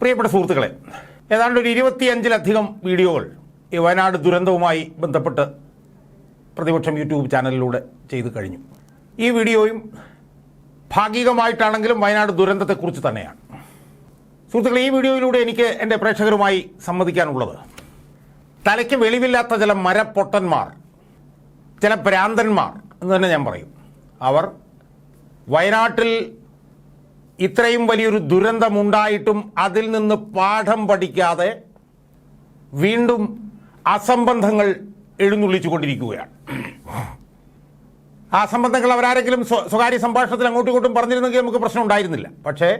പ്രിയപ്പെട്ട സുഹൃത്തുക്കളെ ഏതാണ്ട് ഒരു ഇരുപത്തിയഞ്ചിലധികം വീഡിയോകൾ ഈ വയനാട് ദുരന്തവുമായി ബന്ധപ്പെട്ട് പ്രതിപക്ഷം യൂട്യൂബ് ചാനലിലൂടെ ചെയ്തു കഴിഞ്ഞു. ഈ വീഡിയോയും ഭാഗികമായിട്ടാണെങ്കിലും വയനാട് ദുരന്തത്തെക്കുറിച്ച് തന്നെയാണ്. സുഹൃത്തുക്കളെ ഈ വീഡിയോയിലൂടെ എനിക്ക് എന്റെ പ്രേക്ഷകരുമായി സംവദിക്കാനുള്ളത് തലയ്ക്ക് വെളിവില്ലാത്ത ചില മരപ്പൊട്ടന്മാർ ചില ഭ്രാന്തന്മാർ എന്ന് തന്നെ ഞാൻ പറയും. അവർ വയനാട്ടിൽ ഇത്രയും വലിയൊരു ദുരന്തമുണ്ടായിട്ടും അതിൽ നിന്ന് പാഠം പഠിക്കാതെ വീണ്ടും അസംബന്ധങ്ങൾ എഴുന്നള്ളിച്ചു കൊണ്ടിരിക്കുകയാണ് ആ സംബന്ധങ്ങൾ അവരാരെങ്കിലും സ്വ- സ്വകാര്യ സംഭാഷണത്തിൽ അങ്ങോട്ടും ഇങ്ങോട്ടും പറഞ്ഞിരുന്നെങ്കിൽ നമുക്ക് പ്രശ്നം ഉണ്ടായിരുന്നില്ല. പക്ഷേ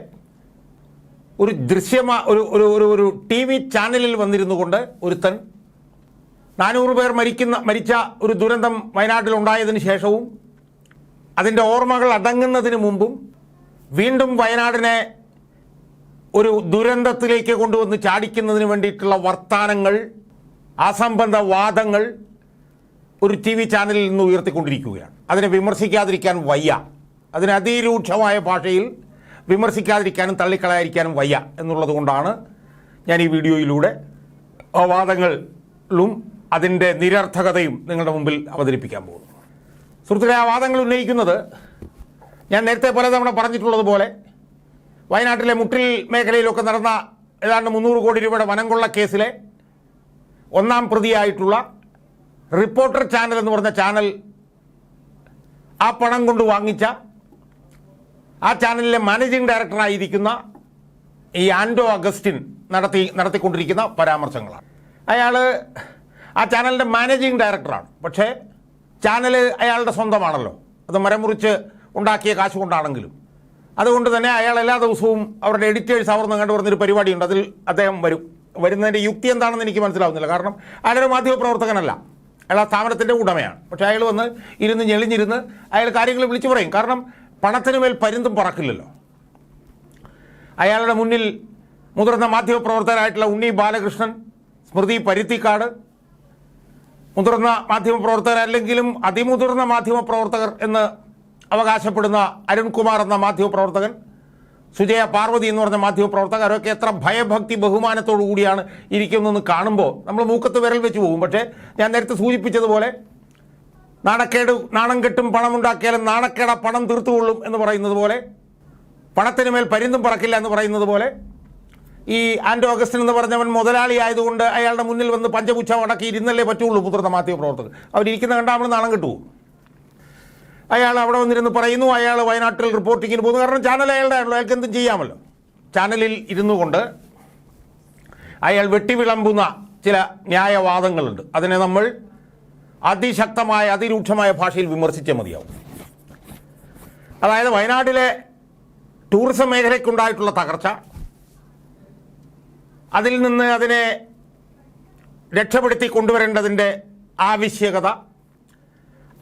ഒരു ദൃശ്യമാ ഒരു ഒരു ഒരു ഒരു ടി വി ചാനലിൽ വന്നിരുന്നു കൊണ്ട് ഒരുത്തൻ നാനൂറ് പേർ മരിക്കുന്ന മരിച്ച ഒരു ദുരന്തം വയനാട്ടിൽ ഉണ്ടായതിനു ശേഷവും അതിന്റെ ഓർമ്മകൾ അടങ്ങുന്നതിന് മുമ്പും വീണ്ടും വയനാടിനെ ഒരു ദുരന്തത്തിലേക്ക് കൊണ്ടുവന്ന് ചാടിക്കുന്നതിന് വേണ്ടിയിട്ടുള്ള വർത്തമാനങ്ങൾ അസംബന്ധ വാദങ്ങൾ ഒരു ടി വി ചാനലിൽ നിന്ന് ഉയർത്തിക്കൊണ്ടിരിക്കുകയാണ്. അതിനെ വിമർശിക്കാതിരിക്കാൻ വയ്യ. അതിന് അതിരൂക്ഷമായ ഭാഷയിൽ വിമർശിക്കാതിരിക്കാനും തള്ളിക്കളയാതിരിക്കാനും വയ്യ എന്നുള്ളത് കൊണ്ടാണ് ഞാൻ ഈ വീഡിയോയിലൂടെ ആ വാദങ്ങളും അതിന്റെ നിരർത്ഥകതയും നിങ്ങളുടെ മുമ്പിൽ അവതരിപ്പിക്കാൻ പോകുന്നു സുഹൃത്തുക്കളെ ആ വാദങ്ങൾ ഉന്നയിക്കുന്നത് ഞാൻ നേരത്തെ പലതവണ പറഞ്ഞിട്ടുള്ളതുപോലെ വയനാട്ടിലെ മുട്ടിൽ മേഖലയിലൊക്കെ നടന്ന ഏതാണ്ട് മുന്നൂറ് കോടി രൂപയുടെ വനംകൊള്ള കേസിലെ ഒന്നാം പ്രതിയായിട്ടുള്ള റിപ്പോർട്ടർ ചാനൽ എന്ന് പറഞ്ഞ ചാനൽ ആ പണം കൊണ്ട് വാങ്ങിച്ച ആ ചാനലിലെ മാനേജിംഗ് ഡയറക്ടറായിരിക്കുന്ന ഈ ആൻഡോ അഗസ്റ്റിൻ നടത്തി നടത്തിക്കൊണ്ടിരിക്കുന്ന പരാമർശങ്ങളാണ്. അയാൾ ആ ചാനലിന്റെ മാനേജിംഗ് ഡയറക്ടറാണ്. പക്ഷേ ചാനൽ അയാളുടെ സ്വന്തമാണല്ലോ. അത് മരമുറിച്ച് ഉണ്ടാക്കിയ കാശ് കൊണ്ടാണെങ്കിലും അതുകൊണ്ട് തന്നെ അയാൾ എല്ലാ ദിവസവും അവരുടെ എഡിറ്റേഴ്സ് അവർ നിങ്ങളുടെ പറഞ്ഞൊരു പരിപാടിയുണ്ട്. അതിൽ അദ്ദേഹം വരും. വരുന്നതിന്റെ യുക്തി എന്താണെന്ന് എനിക്ക് മനസ്സിലാവുന്നില്ല. കാരണം അയാളൊരു മാധ്യമപ്രവർത്തകനല്ല അയാൾ ആ സ്ഥാപനത്തിന്റെ ഉടമയാണ്. പക്ഷെ അയാൾ വന്ന് ഇരുന്ന് ഞെളിഞ്ഞിരുന്ന് അയാൾ കാര്യങ്ങൾ വിളിച്ചു പറയും. കാരണം പണത്തിന് മേൽ പരുന്തും പറക്കില്ലല്ലോ. അയാളുടെ മുന്നിൽ മുതിർന്ന മാധ്യമപ്രവർത്തകരായിട്ടുള്ള ഉണ്ണി ബാലകൃഷ്ണൻ സ്മൃതി പരുത്തിക്കാട് മുതിർന്ന മാധ്യമപ്രവർത്തകർ അല്ലെങ്കിലും അതിമുതിർന്ന മാധ്യമപ്രവർത്തകർ എന്ന് അവകാശപ്പെടുന്ന അരുൺകുമാർ എന്ന മാധ്യമപ്രവർത്തകൻ സുജയ പാർവതി എന്ന് പറഞ്ഞ മാധ്യമപ്രവർത്തകർ അവരൊക്കെ എത്ര ഭയഭക്തി ബഹുമാനത്തോടു കൂടിയാണ് ഇരിക്കുന്നതെന്ന് കാണുമ്പോൾ നമ്മൾ മൂക്കത്ത് വിരൽ വെച്ച് പോകും. പക്ഷേ ഞാൻ നേരത്തെ സൂചിപ്പിച്ചതുപോലെ നാണക്കേട് നാണം കെട്ടും പണമുണ്ടാക്കിയാലും നാണക്കേട പണം തീർത്തുകൊള്ളും എന്ന് പറയുന്നത് പോലെ പണത്തിന് മേൽ പരിന്തും പറക്കില്ല എന്ന് പറയുന്നത് പോലെ ഈ ആൻഡോ അഗസ്റ്റിൻ എന്ന് പറഞ്ഞവൻ മുതലാളി ആയതുകൊണ്ട് അയാളുടെ മുന്നിൽ വന്ന് പഞ്ചപുച്ഛ അടക്കി ഇരുന്നല്ലേ പറ്റുള്ളൂ മുതിർന്ന മാധ്യമപ്രവർത്തകർ അവരിയ്ക്കുന്ന കണ്ടാൽ നമ്മൾ നാണം കിട്ടുമോ അയാൾ അവിടെ വന്നിരുന്ന് പറയുന്നു അയാൾ വയനാട്ടിൽ റിപ്പോർട്ടിങ്ങിന് പോകുന്നു. കാരണം ചാനൽ അയാളുടെ ആണല്ലോ. അയാൾക്ക് എന്തും ചെയ്യാമല്ലോ. ചാനലിൽ ഇരുന്നു കൊണ്ട് അയാൾ വെട്ടിവിളമ്പുന്ന ചില ന്യായവാദങ്ങളുണ്ട്. അതിനെ നമ്മൾ അതിശക്തമായ അതിരൂക്ഷമായ ഭാഷയിൽ വിമർശിച്ചേ മതിയാവും. അതായത് വയനാട്ടിലെ ടൂറിസം മേഖലയ്ക്കുണ്ടായിട്ടുള്ള തകർച്ച അതിൽ നിന്ന് അതിനെ രക്ഷപ്പെടുത്തി കൊണ്ടുവരേണ്ടതിന്റെ ആവശ്യകത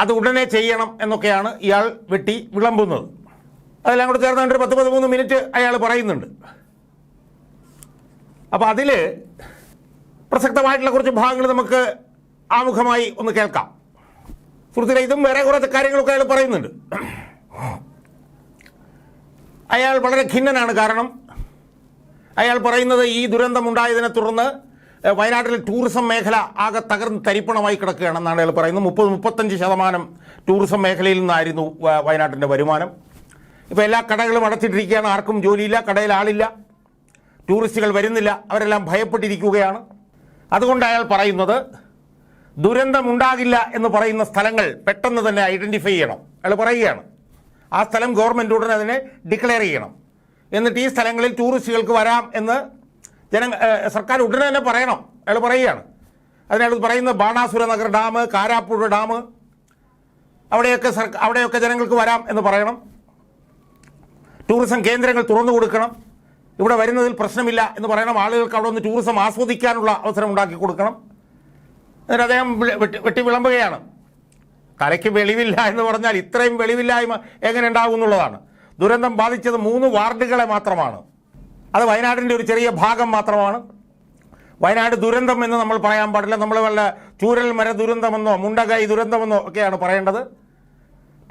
അത് ഉടനെ ചെയ്യണം എന്നൊക്കെയാണ് ഇയാൾ വെട്ടി വിളമ്പുന്നത്. അതെല്ലാം കൂടെ ചേർന്ന് ഒരു പത്ത് പതിമൂന്ന് മിനിറ്റ് അയാൾ പറയുന്നുണ്ട്. അപ്പോൾ അതിൽ പ്രസക്തമായിട്ടുള്ള കുറച്ച് ഭാഗങ്ങൾ നമുക്ക് ആമുഖമായി ഒന്ന് കേൾക്കാം. സുഹൃത്തുക്കളെ ഇതും വേറെ കുറച്ച് കാര്യങ്ങളൊക്കെ അയാൾ പറയുന്നുണ്ട്. അയാൾ വളരെ ഖിന്നനാണ് കാരണം അയാൾ പറയുന്നത് ഈ ദുരന്തം ദുരന്തമുണ്ടായതിനെ തുടർന്ന് എഹ്, വയനാട്ടിലെ ടൂറിസം മേഖല ആകെ തകർന്ന് തരിപ്പണമായി കിടക്കുകയാണെന്നാണ് അയാൾ പറയുന്നത്. മുപ്പത് മുപ്പത്തഞ്ച് ശതമാനം ടൂറിസം മേഖലയിൽ നിന്നായിരുന്നു വയനാട്ടിന്റെ വരുമാനം. ഇപ്പോൾ എല്ലാ കടകളും അടച്ചിട്ടിരിക്കുകയാണ്. ആർക്കും ജോലിയില്ല കടയിൽ ആളില്ല. ടൂറിസ്റ്റുകൾ വരുന്നില്ല. അവരെല്ലാം ഭയപ്പെട്ടിരിക്കുകയാണ്. അതുകൊണ്ട് അയാൾ പറയുന്നത് ദുരന്തമുണ്ടാകില്ല എന്ന് പറയുന്ന സ്ഥലങ്ങൾ പെട്ടെന്ന് തന്നെ ഐഡന്റിഫൈ ചെയ്യണം. അയാൾ പറയുകയാണ് ആ സ്ഥലം ഗവൺമെന്റ് ഉടനെ അതിനെ ഡിക്ലെയർ ചെയ്യണം. എന്നിട്ട് ഈ സ്ഥലങ്ങളിൽ ടൂറിസ്റ്റുകൾക്ക് വരാം എന്ന് ജന സർക്കാർ ഉടനെ തന്നെ പറയണം. അയാൾ പറയുകയാണ്. അതിനയാൾ പറയുന്നത് ബാണാസുര നഗർ ഡാം കാരാപ്പുഴ ഡാം. അവിടെയൊക്കെ സർക്കാർ അവിടെയൊക്കെ ജനങ്ങൾക്ക് വരാം എന്ന് പറയണം. ടൂറിസം കേന്ദ്രങ്ങൾ തുറന്നു കൊടുക്കണം. ഇവിടെ വരുന്നതിൽ പ്രശ്നമില്ല എന്ന് പറയണം. ആളുകൾക്ക് അവിടെ ഒന്ന് ടൂറിസം ആസ്വദിക്കാനുള്ള അവസരം ഉണ്ടാക്കി കൊടുക്കണം. എന്നിട്ട് അദ്ദേഹം വെട്ടി വിളമ്പുകയാണ്. തലയ്ക്ക് വെളിവില്ല എന്ന് പറഞ്ഞാൽ ഇത്രയും വെളിവില്ലായ്മ എങ്ങനെ ഉണ്ടാകും എന്നുള്ളതാണ്. ദുരന്തം ബാധിച്ചത് മൂന്ന് വാർഡുകളെ മാത്രമാണ്. അത് വയനാടിന്റെ ഒരു ചെറിയ ഭാഗം മാത്രമാണ്. വയനാട് ദുരന്തം എന്ന് നമ്മൾ പറയാൻ പാടില്ല. നമ്മൾ വല്ല ചൂരൽ മര ദുരന്തമെന്നോ മുണ്ടകൈ ദുരന്തമെന്നോ ഒക്കെയാണ് പറയേണ്ടത്.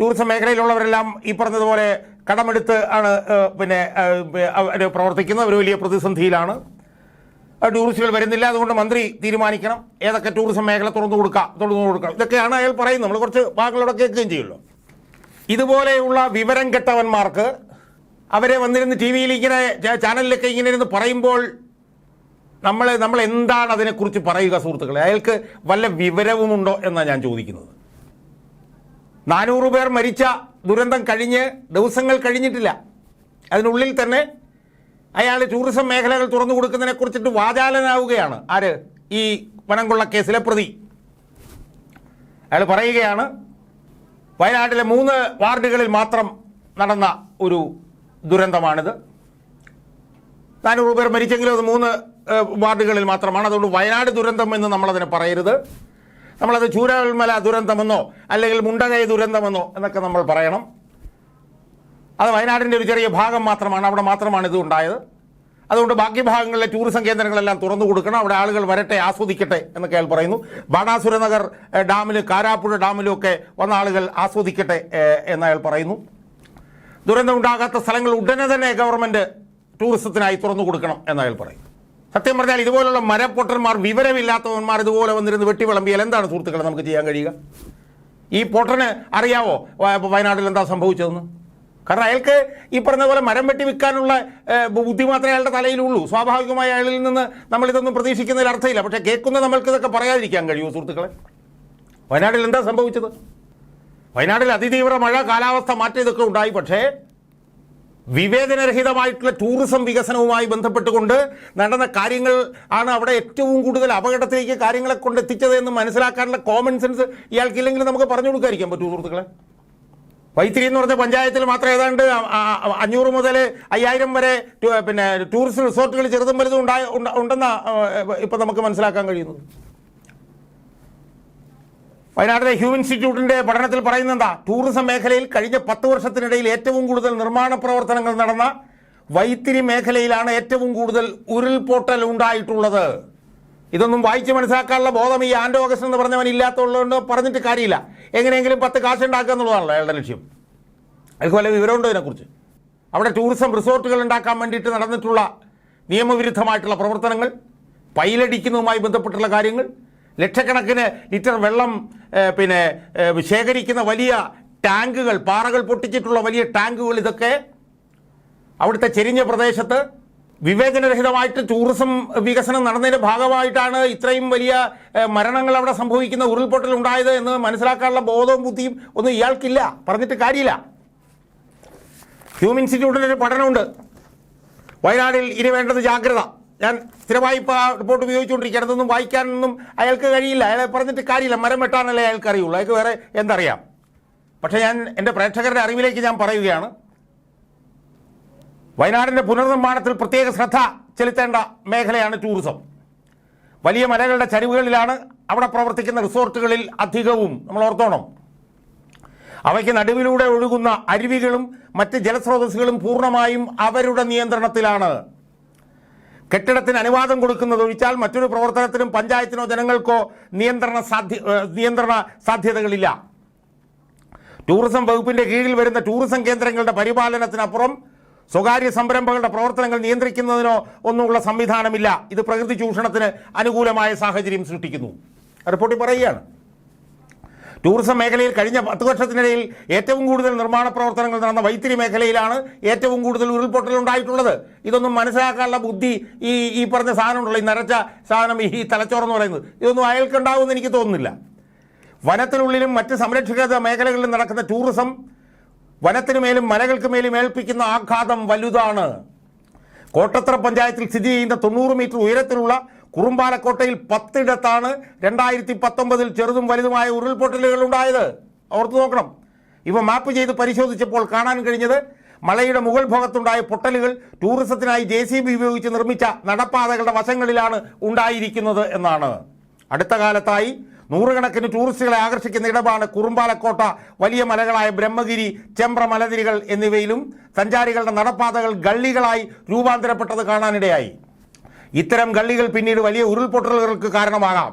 ടൂറിസം മേഖലയിലുള്ളവരെല്ലാം ഈ പറഞ്ഞതുപോലെ കടമെടുത്ത് ആണ് പിന്നെ അവർ പ്രവർത്തിക്കുന്നത് ഒരു വലിയ പ്രതിസന്ധിയിലാണ്. ടൂറിസ്റ്റുകൾ വരുന്നില്ല. അതുകൊണ്ട് മന്ത്രി തീരുമാനിക്കണം. ഏതൊക്കെ ടൂറിസം മേഖല തുറന്നു കൊടുക്കാം തുറന്നു കൊടുക്കണം ഇതൊക്കെയാണ് അയാൾ പറയുന്നത്. നമ്മൾ കുറച്ച് ഭാഗങ്ങളോടെ കേൾക്കുകയും ചെയ്യുമല്ലോ. ഇതുപോലെയുള്ള വിവരം കെട്ടവന്മാർക്ക് അവരെ വന്നിരുന്ന് ടി വിയിൽ ഇങ്ങനെ ചാനലിലൊക്കെ ഇങ്ങനെ ഇരുന്ന് പറയുമ്പോൾ നമ്മൾ നമ്മൾ എന്താണ് അതിനെക്കുറിച്ച് പറയുക സുഹൃത്തുക്കളെ? അയാൾക്ക് വല്ല വിവരവുമുണ്ടോ എന്നാണ് ഞാൻ ചോദിക്കുന്നത്. നാനൂറ് പേർ മരിച്ച ദുരന്തം കഴിഞ്ഞ് ദിവസങ്ങൾ കഴിഞ്ഞിട്ടില്ല. അതിനുള്ളിൽ തന്നെ അയാൾ ടൂറിസം മേഖലകൾ തുറന്നു കൊടുക്കുന്നതിനെ കുറിച്ചിട്ട് വാചാലനാവുകയാണ്. ആര്? ഈ വനംകൊള്ള കേസിലെ പ്രതി. അയാൾ പറയുകയാണ് വയനാട്ടിലെ മൂന്ന് വാർഡുകളിൽ മാത്രം നടന്ന ഒരു ദുരന്തമാണിത്. നാനൂറ് പേർ മരിച്ചെങ്കിലും അത് മൂന്ന് വാർഡുകളിൽ മാത്രമാണ്. അതുകൊണ്ട് വയനാട് ദുരന്തം എന്ന് നമ്മളതിനെ പറയരുത്. നമ്മളത് ചൂരാൽമല ദുരന്തമെന്നോ അല്ലെങ്കിൽ മുണ്ടകൈ ദുരന്തമെന്നോ എന്നൊക്കെ നമ്മൾ പറയണം. അത് വയനാടിന്റെ ഒരു ചെറിയ ഭാഗം മാത്രമാണ്. അവിടെ മാത്രമാണ് ഇത് ഉണ്ടായത്. അതുകൊണ്ട് ബാക്കി ഭാഗങ്ങളിലെ ടൂറിസം കേന്ദ്രങ്ങളെല്ലാം തുറന്നു കൊടുക്കണം. അവിടെ ആളുകൾ വരട്ടെ ആസ്വദിക്കട്ടെ എന്നൊക്കെ അയാൾ പറയുന്നു. ബാണാസുരനഗർ ഡാമിൽ കാരാപ്പുഴ ഡാമിലും ഒക്കെ വന്ന ആളുകൾ ആസ്വദിക്കട്ടെ എന്ന് അയാൾ പറയുന്നു. ദുരന്തം ഉണ്ടാകാത്ത സ്ഥലങ്ങൾ ഉടനെ തന്നെ ഗവൺമെന്റ് ടൂറിസത്തിനായി തുറന്നു കൊടുക്കണം എന്ന് അയാൾ പറയും. സത്യം പറഞ്ഞാൽ ഇതുപോലുള്ള മരപ്പൊട്ടന്മാർ വിവരമില്ലാത്തവന്മാർ ഇതുപോലെ വന്നിരുന്ന് വെട്ടിവിളമ്പിയാൽ എന്താണ് സുഹൃത്തുക്കളെ നമുക്ക് ചെയ്യാൻ കഴിയുക? ഈ പൊട്ടന് അറിയാവോ വയനാട്ടിൽ എന്താ സംഭവിച്ചതെന്ന്? കാരണം അയാൾക്ക് ഈ പറഞ്ഞ പോലെ മരം വെട്ടി വിൽക്കാനുള്ള ബുദ്ധി മാത്രമേ അയാളുടെ തലയിലുള്ളൂ. സ്വാഭാവികമായി അയാളിൽ നിന്ന് നമ്മളിതൊന്നും പ്രതീക്ഷിക്കുന്നതിൽ അർത്ഥമില്ല. പക്ഷേ കേൾക്കുന്ന നമ്മൾക്ക് ഇതൊക്കെ പറയാതിരിക്കാൻ കഴിയുമോ സുഹൃത്തുക്കളെ? വയനാട്ടിൽ എന്താ സംഭവിച്ചത്? വയനാട്ടിൽ അതിതീവ്ര മഴ കാലാവസ്ഥ മാറ്റം ഇതൊക്കെ ഉണ്ടായി. പക്ഷേ വിവേചനരഹിതമായിട്ടുള്ള ടൂറിസം വികസനവുമായി ബന്ധപ്പെട്ടുകൊണ്ട് നടന്ന കാര്യങ്ങൾ ആണ് അവിടെ ഏറ്റവും കൂടുതൽ അപകടത്തിലേക്ക് കാര്യങ്ങളെ കൊണ്ട് എത്തിച്ചത് എന്ന് മനസ്സിലാക്കാനുള്ള കോമൺ സെൻസ് ഇയാൾക്കില്ലെങ്കിൽ നമുക്ക് പറഞ്ഞു കൊടുക്കാതിരിക്കാൻ പറ്റൂ സുഹൃത്തുക്കളെ. വൈത്തിരി എന്ന് പറഞ്ഞ പഞ്ചായത്തിൽ മാത്രം ഏതാണ്ട് അഞ്ഞൂറ് മുതൽ അയ്യായിരം വരെ പിന്നെ ടൂറിസ്റ്റ് റിസോർട്ടുകൾ ചെറുതും വലുതും ഉണ്ടായ ഉണ്ടെന്നാണ് ഇപ്പം നമുക്ക് മനസ്സിലാക്കാൻ കഴിയുന്നത്. വയനാട്ടിലെ ഹ്യൂമൻ ഇൻസ്റ്റിറ്റ്യൂട്ടിന്റെ പഠനത്തിൽ പറയുന്നത് എന്താ ടൂറിസം മേഖലയിൽ കഴിഞ്ഞ പത്ത് വർഷത്തിനിടയിൽ ഏറ്റവും കൂടുതൽ നിർമ്മാണ പ്രവർത്തനങ്ങൾ നടന്ന വൈത്തിരി മേഖലയിലാണ് ഏറ്റവും കൂടുതൽ ഉരുൾപൊട്ടൽ ഉണ്ടായിട്ടുള്ളത്. ഇതൊന്നും വായിച്ച് മനസ്സിലാക്കാനുള്ള ബോധം ഈ ആൻഡ് ഓഗസ്റ്റ് എന്ന് പറഞ്ഞവൻ ഇല്ലാത്തതുകൊണ്ട് പറഞ്ഞിട്ട് കാര്യമില്ല. എങ്ങനെയെങ്കിലും പത്ത് കാശ് ഉണ്ടാക്കുക എന്നുള്ളതാണല്ലോ അയാളുടെ ലക്ഷ്യം. അയാൾക്ക് വല്ല വിവരമുണ്ടോ ഇതിനെക്കുറിച്ച്? അവിടെ ടൂറിസം റിസോർട്ടുകൾ ഉണ്ടാക്കാൻ വേണ്ടിയിട്ട് നടന്നിട്ടുള്ള നിയമവിരുദ്ധമായിട്ടുള്ള പ്രവർത്തനങ്ങൾ പൈലടിക്കുന്നതുമായി ബന്ധപ്പെട്ടുള്ള കാര്യങ്ങൾ ലക്ഷക്കണക്കിന് ലിറ്റർ വെള്ളം പിന്നെ ശേഖരിക്കുന്ന വലിയ ടാങ്കുകൾ പാറകൾ പൊട്ടിച്ചിട്ടുള്ള വലിയ ടാങ്കുകൾ ഇതൊക്കെ അവിടുത്തെ ചെരിഞ്ഞ പ്രദേശത്ത് വിവേചനരഹിതമായിട്ട് ടൂറിസം വികസനം നടന്നതിന്റെ ഭാഗമായിട്ടാണ് ഇത്രയും വലിയ മരണങ്ങൾ അവിടെ സംഭവിക്കുന്ന ഉരുൾപൊട്ടൽ ഉണ്ടായത് എന്ന് മനസ്സിലാക്കാനുള്ള ബോധവും ബുദ്ധിയും ഒന്നും ഇയാൾക്കില്ല. പറഞ്ഞിട്ട് കാര്യമില്ല. ഹ്യൂമൻ ഇൻസ്റ്റിറ്റ്യൂട്ടിന്റെ ഒരു പഠനമുണ്ട്. വയനാടിൽ ഇനി വേണ്ടത് ജാഗ്രത. ഞാൻ സ്ഥിരമായി ഇപ്പോൾ റിപ്പോർട്ട് ഉപയോഗിച്ചുകൊണ്ടിരിക്കുകയാണ് അതൊന്നും വായിക്കാനൊന്നും അയാൾക്ക് കഴിയില്ല. അയാളെ പറഞ്ഞിട്ട് കാര്യമില്ല. മരം വെട്ടാനല്ലേ അയാൾക്ക് അറിയുള്ളൂ അയാൾക്ക് വേറെ എന്തറിയാം? പക്ഷേ ഞാൻ എന്റെ പ്രേക്ഷകരുടെ അറിവിലേക്ക് ഞാൻ പറയുകയാണ്. വയനാടിന്റെ പുനർനിർമ്മാണത്തിൽ പ്രത്യേക ശ്രദ്ധ ചെലുത്തേണ്ട മേഖലയാണ് ടൂറിസം വലിയ മലകളുടെ ചരിവുകളിലാണ് അവിടെ പ്രവർത്തിക്കുന്ന റിസോർട്ടുകളിൽ അധികവും. നമ്മൾ ഓർത്തോണം. അവയ്ക്ക് നടുവിലൂടെ ഒഴുകുന്ന അരുവികളും മറ്റ് ജലസ്രോതസ്സുകളും പൂർണമായും അവരുടെ നിയന്ത്രണത്തിലാണ്. കെട്ടിടത്തിന് അനുവാദം കൊടുക്കുന്നത് ഒഴിച്ചാൽ മറ്റൊരു പ്രവർത്തനത്തിനും പഞ്ചായത്തിനോ ജനങ്ങൾക്കോ നിയന്ത്രണ സാധ്യ നിയന്ത്രണ സാധ്യതകളില്ല. ടൂറിസം വകുപ്പിന്റെ കീഴിൽ വരുന്ന ടൂറിസം കേന്ദ്രങ്ങളുടെ പരിപാലനത്തിനപ്പുറം സ്വകാര്യ സംരംഭങ്ങളുടെ പ്രവർത്തനങ്ങൾ നിയന്ത്രിക്കുന്നതിനോ ഒന്നുമുള്ള സംവിധാനമില്ല. ഇത് പ്രകൃതി ചൂഷണത്തിന് അനുകൂലമായ സാഹചര്യം സൃഷ്ടിക്കുന്നു. റിപ്പോർട്ടിൽ പറയുകയാണ്. ടൂറിസം മേഖലയിൽ കഴിഞ്ഞ പത്ത് വർഷത്തിനിടയിൽ ഏറ്റവും കൂടുതൽ നിർമ്മാണ പ്രവർത്തനങ്ങൾ നടന്ന വൈത്തിരി മേഖലയിലാണ് ഏറ്റവും കൂടുതൽ ഉരുൾപൊട്ടൽ ഉണ്ടായിട്ടുള്ളത് ഇതൊന്നും മനസ്സിലാക്കാനുള്ള ബുദ്ധി ഈ ഈ പറഞ്ഞ സാധനം ഉണ്ടല്ലോ ഈ നിറച്ച സാധനം ഈ തലച്ചോറെന്ന് പറയുന്നത്. ഇതൊന്നും അയാൾക്കുണ്ടാവുമെന്ന് എനിക്ക് തോന്നുന്നില്ല. വനത്തിനുള്ളിലും മറ്റ് സംരക്ഷിത മേഖലകളിലും നടക്കുന്ന ടൂറിസം വനത്തിനു മേലും മലകൾക്ക് മേലും ഏൽപ്പിക്കുന്ന ആഘാതം വലുതാണ്. കോട്ടത്തറ പഞ്ചായത്തിൽ സ്ഥിതി ചെയ്യുന്ന തൊണ്ണൂറ് മീറ്റർ ഉയരത്തിലുള്ള കുറുമ്പാലക്കോട്ടയിൽ പത്തിടത്താണ് രണ്ടായിരത്തി പത്തൊമ്പതിൽ ചെറുതും വലുതുമായ ഉരുൾപൊട്ടലുകൾ ഉണ്ടായത്. ഓർത്തു നോക്കണം. ഇവ മാപ്പ് ചെയ്ത് പരിശോധിച്ചപ്പോൾ കാണാൻ കഴിഞ്ഞത് മലയുടെ മുകൾ ഭാഗത്തുണ്ടായ പൊട്ടലുകൾ ടൂറിസത്തിനായി ജെ സി ബി ഉപയോഗിച്ച് നിർമ്മിച്ച നടപ്പാതകളുടെ വശങ്ങളിലാണ് ഉണ്ടായിരിക്കുന്നത് എന്നാണ്. അടുത്ത കാലത്തായി നൂറുകണക്കിന് ടൂറിസ്റ്റുകളെ ആകർഷിക്കുന്ന ഇടമാണ് കുറുമ്പാലക്കോട്ട വലിയ മലകളായ ബ്രഹ്മഗിരി ചെമ്പ്ര മലനിരകൾ എന്നിവയിലും സഞ്ചാരികളുടെ നടപ്പാതകൾ ഗള്ളികളായി രൂപാന്തരപ്പെട്ടത് കാണാനിടയായി. ഇത്തരം കള്ളികൾ പിന്നീട് വലിയ ഉരുൾപൊട്ടലുകൾക്ക് കാരണമാകാം.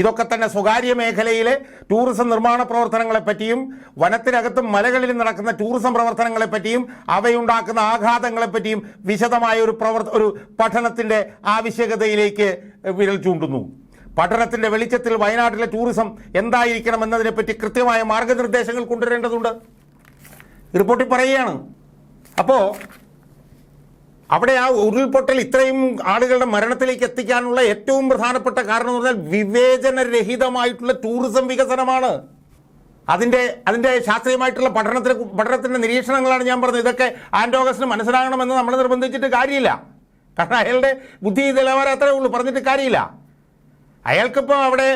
ഇതൊക്കെ തന്നെ സ്വകാര്യ മേഖലയിലെ ടൂറിസം നിർമ്മാണ പ്രവർത്തനങ്ങളെപ്പറ്റിയും വനത്തിനകത്തും മലകളിലും നടക്കുന്ന ടൂറിസം പ്രവർത്തനങ്ങളെപ്പറ്റിയും അവയുണ്ടാക്കുന്ന ആഘാതങ്ങളെപ്പറ്റിയും വിശദമായ ഒരു പ്രവർത്ത ഒരു പഠനത്തിന്റെ ആവശ്യകതയിലേക്ക് വിരൽ ചൂണ്ടുന്നു. പഠനത്തിന്റെ വെളിച്ചത്തിൽ വയനാട്ടിലെ ടൂറിസം എന്തായിരിക്കണം എന്നതിനെപ്പറ്റി കൃത്യമായ മാർഗനിർദ്ദേശങ്ങൾ കൊണ്ടുവരേണ്ടതുണ്ട്. റിപ്പോർട്ടിൽ പറയുകയാണ്. അപ്പോൾ അവിടെ ആ ഉരുൾപൊട്ടൽ ഇത്രയും ആളുകളുടെ മരണത്തിലേക്ക് എത്തിക്കാനുള്ള ഏറ്റവും പ്രധാനപ്പെട്ട കാരണം എന്ന് പറഞ്ഞാൽ വിവേചനരഹിതമായിട്ടുള്ള ടൂറിസം വികസനമാണ്. അതിന്റെ അതിന്റെ ശാസ്ത്രീയമായിട്ടുള്ള പഠനത്തിന് പഠനത്തിന്റെ നിരീക്ഷണങ്ങളാണ് ഞാൻ പറഞ്ഞത്. ഇതൊക്കെ ആൻഡോഗസിന് മനസ്സിലാകണമെന്ന് നമ്മൾ നിർബന്ധിച്ചിട്ട് കാര്യമില്ല. കാരണം അയാളുടെ ബുദ്ധി നിലവാരം അത്രേ ഉള്ളൂ. പറഞ്ഞിട്ട് കാര്യമില്ല. അയാൾക്കിപ്പോൾ അവിടെ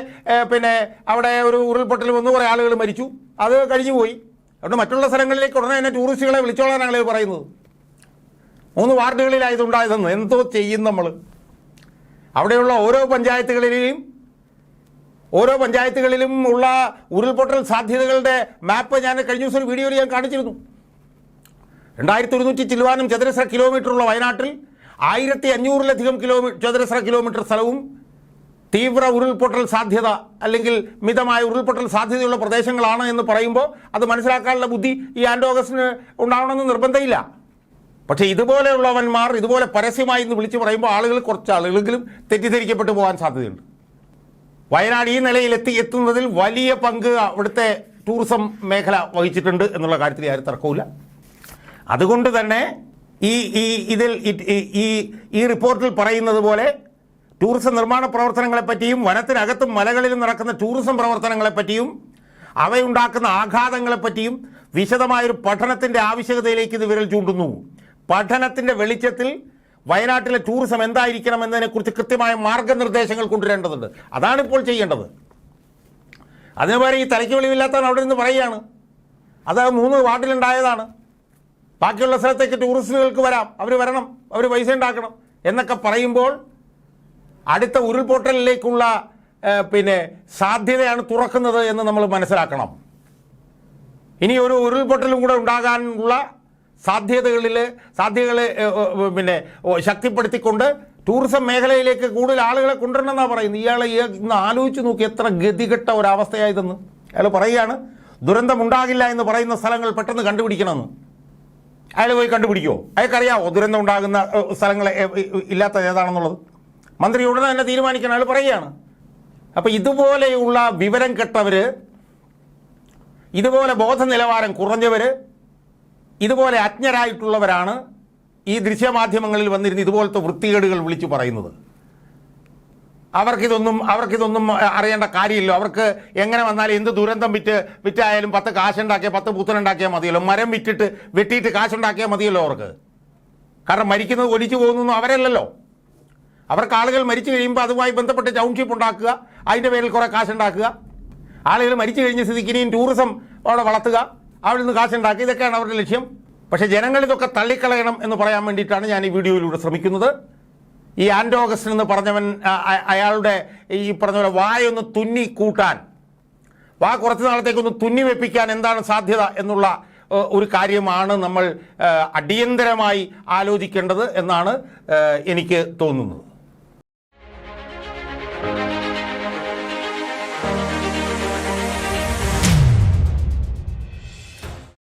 പിന്നെ അവിടെ ഒരു ഉരുൾപൊട്ടൽ വന്നു. കുറേ ആളുകൾ മരിച്ചു. അത് കഴിഞ്ഞു പോയി അതുകൊണ്ട് മറ്റുള്ള സ്ഥലങ്ങളിലേക്ക് ഉടനെ തന്നെ ടൂറിസ്റ്റുകളെ വിളിച്ചോളാനാണ് അയാൾ പറയുന്നത്. മൂന്ന് വാർഡുകളിലായത് ഉണ്ടായതെന്ന്. എന്തോ ചെയ്യും നമ്മൾ അവിടെയുള്ള ഓരോ പഞ്ചായത്തുകളിലെയും ഓരോ പഞ്ചായത്തുകളിലും ഉള്ള ഉരുൾപൊട്ടൽ സാധ്യതകളുടെ മാപ്പ് ഞാൻ കഴിഞ്ഞ ദിവസം ഒരു വീഡിയോയിൽ ഞാൻ കാണിച്ചിരുന്നു. രണ്ടായിരത്തി ഒരുന്നൂറ്റി ചില്ലുവാനും ചതുരശ്ര കിലോമീറ്ററുള്ള വയനാട്ടിൽ ആയിരത്തി അഞ്ഞൂറിലധികം കിലോമീറ്റർ ചതുരശ്ര കിലോമീറ്റർ സ്ഥലവും തീവ്ര ഉരുൾപൊട്ടൽ സാധ്യത അല്ലെങ്കിൽ മിതമായ ഉരുൾപൊട്ടൽ സാധ്യതയുള്ള പ്രദേശങ്ങളാണ് എന്ന് പറയുമ്പോൾ അത് മനസ്സിലാക്കാനുള്ള ബുദ്ധി ഈ ആൻഡോഗസിന് ഉണ്ടാവണമെന്ന് നിർബന്ധമില്ല. പക്ഷേ ഇതുപോലെയുള്ളവന്മാർ ഇതുപോലെ പരസ്യമായി എന്ന് വിളിച്ചു പറയുമ്പോൾ ആളുകൾ കുറച്ച് ആളുകളെങ്കിലും തെറ്റിദ്ധരിക്കപ്പെട്ടു പോകാൻ സാധ്യതയുണ്ട്. വയനാട് ഈ നിലയിൽ എത്തി എത്തുന്നതിൽ വലിയ പങ്ക് അവിടുത്തെ ടൂറിസം മേഖല വഹിച്ചിട്ടുണ്ട് എന്നുള്ള കാര്യത്തിൽ ആരും തർക്കവുമില്ല. അതുകൊണ്ട് തന്നെ ഈ ഈ ഇതിൽ ഈ- ഈ റിപ്പോർട്ടിൽ പറയുന്നത് പോലെ ടൂറിസം നിർമ്മാണ പ്രവർത്തനങ്ങളെപ്പറ്റിയും വനത്തിനകത്തും മലകളിലും നടക്കുന്ന ടൂറിസം പ്രവർത്തനങ്ങളെപ്പറ്റിയും അവയുണ്ടാക്കുന്ന ആഘാതങ്ങളെപ്പറ്റിയും വിശദമായൊരു പഠനത്തിന്റെ ആവശ്യകതയിലേക്ക് ഇത് വിരൽ ചൂണ്ടുന്നു. പഠനത്തിന്റെ വെളിച്ചത്തിൽ വയനാട്ടിലെ ടൂറിസം എന്തായിരിക്കണം എന്നതിനെക്കുറിച്ച് കൃത്യമായ മാർഗനിർദ്ദേശങ്ങൾ കൊണ്ടുവരേണ്ടതുണ്ട്. അതാണ് ഇപ്പോൾ ചെയ്യേണ്ടത്. അതിനു പകരം ഈ തലയ്ക്ക് വെളിവില്ലാത്തവൻ അവിടെ നിന്ന് പറയുകയാണ്. അത് മൂന്ന് വാർഡിലുണ്ടായതാണ്. ബാക്കിയുള്ള സ്ഥലത്തേക്ക് ടൂറിസ്റ്റുകൾക്ക് വരാം. അവർ വരണം. അവർ പൈസ ഉണ്ടാക്കണം എന്നൊക്കെ പറയുമ്പോൾ അടുത്ത ഉരുൾപൊട്ടലിലേക്കുള്ള പിന്നെ സാധ്യതയാണ് തുറക്കുന്നത് എന്ന് നമ്മൾ മനസ്സിലാക്കണം. ഇനി ഒരു ഉരുൾപൊട്ടലും കൂടെ ഉണ്ടാകാനുള്ള സാധ്യതകളിൽ സാധ്യതകളെ പിന്നെ ശക്തിപ്പെടുത്തിക്കൊണ്ട് ടൂറിസം മേഖലയിലേക്ക് കൂടുതൽ ആളുകളെ കൊണ്ടുവരണമെന്നാണ് പറയുന്നത്. ഇയാളെ ഇന്ന് ആലോചിച്ച് നോക്കി എത്ര ഗതികെട്ട ഒരവസ്ഥയായതെന്ന് അയാൾ പറയുകയാണ് ദുരന്തമുണ്ടാകില്ല എന്ന് പറയുന്ന സ്ഥലങ്ങൾ പെട്ടെന്ന് കണ്ടുപിടിക്കണമെന്ന്. അയാൾ പോയി കണ്ടുപിടിക്കുമോ അയാൾക്കറിയാമോ ദുരന്തം ഉണ്ടാകുന്ന സ്ഥലങ്ങൾ ഇല്ലാത്ത ഏതാണെന്നുള്ളത്? മന്ത്രി ഉടനെ തന്നെ തീരുമാനിക്കണം. അയാൾ പറയുകയാണ്. അപ്പോൾ ഇതുപോലെയുള്ള വിവരം കെട്ടവർ ഇതുപോലെ ബോധനിലവാരം കുറഞ്ഞവർ ഇതുപോലെ അജ്ഞരായിട്ടുള്ളവരാണ് ഈ ദൃശ്യമാധ്യമങ്ങളിൽ വന്നിരുന്ന് ഇതുപോലത്തെ വൃത്തികേടുകൾ വിളിച്ചു പറയുന്നത്. അവർക്കിതൊന്നും അവർക്കിതൊന്നും അറിയേണ്ട കാര്യമില്ല. അവർക്ക് എങ്ങനെ വന്നാലും എന്ത് ദുരന്തം വിറ്റ് വിറ്റായാലും പത്ത് കാശുണ്ടാക്കിയ പത്ത് പൂത്തനുണ്ടാക്കിയാൽ മതിയല്ലോ. മരം വിറ്റിട്ട് വെട്ടിയിട്ട് കാശുണ്ടാക്കിയാൽ മതിയല്ലോ അവർക്ക്. കാരണം മരിക്കുന്നത് ഒലിച്ചു പോകുന്നൊന്നും അവരല്ലല്ലോ. അവർക്ക് ആളുകൾ മരിച്ചു കഴിയുമ്പോൾ അതുമായി ബന്ധപ്പെട്ട് ടൗൺഷിപ്പ് ഉണ്ടാക്കുക അതിന്റെ പേരിൽ കുറേ കാശുണ്ടാക്കുക. ആളുകൾ മരിച്ചു കഴിഞ്ഞ സ്ഥിതിക്ക് ഇനിയും ടൂറിസം അവിടെ വളർത്തുക. അവിടെ നിന്ന് കാശുണ്ടാക്കുക ഇതൊക്കെയാണ് അവരുടെ ലക്ഷ്യം. പക്ഷേ ജനങ്ങൾ ഇതൊക്കെ തള്ളിക്കളയണം എന്ന് പറയാൻ വേണ്ടിയിട്ടാണ് ഞാൻ ഈ വീഡിയോയിലൂടെ ശ്രമിക്കുന്നത്. ഈ ആൻഡോ എന്ന് പറഞ്ഞവൻ അയാളുടെ ഈ പറഞ്ഞ പോലെ വായൊന്ന് തുന്നി കൂട്ടാൻ വാ കുറച്ച് നാളത്തേക്കൊന്ന് തുന്നി വെപ്പിക്കാൻ എന്താണ് സാധ്യത എന്നുള്ള ഒരു കാര്യമാണ് നമ്മൾ അടിയന്തരമായി ആലോചിക്കേണ്ടത് എന്നാണ് എനിക്ക് തോന്നുന്നത്.